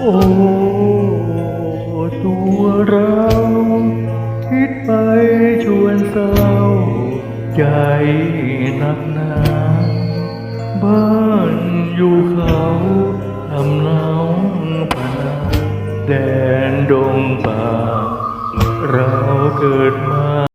โอ้ตัวเราคิดไปชวนเศร้า ใจนักหนา บ้านอยู่เขาทำเนาพนาแดนดงป่า เราเกิดมา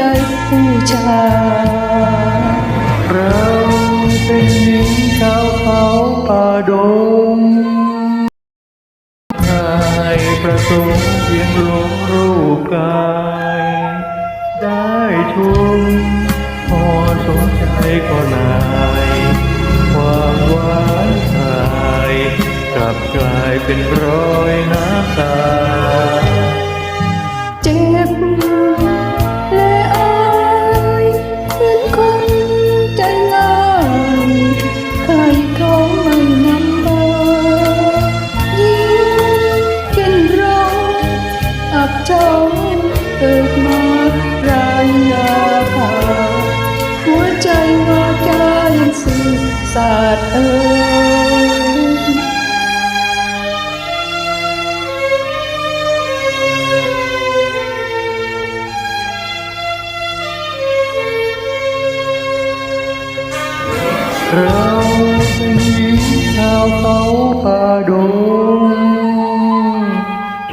ใจผู้ชายเราเป็นหญิงชาวเขาป่าดงชายประสงค์เพียงลงรูปกาย ได้ชมพอสมใจก็นายความหวานชายกลับกลายเป็นรอ สื่อสาดเอ่ยเราเป็นหญิงชาวเขาป่าดง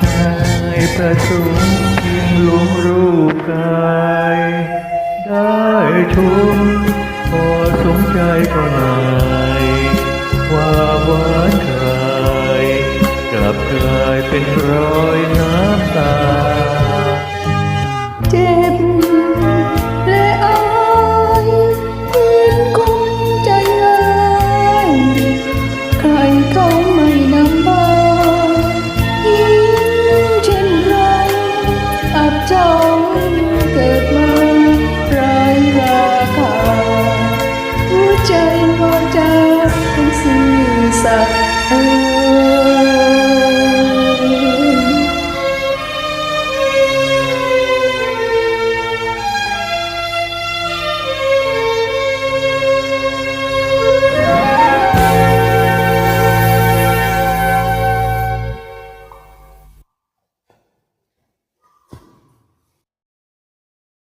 ชายประสงค์เพียงหลงรูปกาย ได้ชมพอ สมใจก็นายความหวานกายกลับกลายเป็นรอยน้ำตา เจ็บและอายเหมือนคนใจง่ายใครเขาไม่นำมายิ้มเช่นไรอับเจ้า หั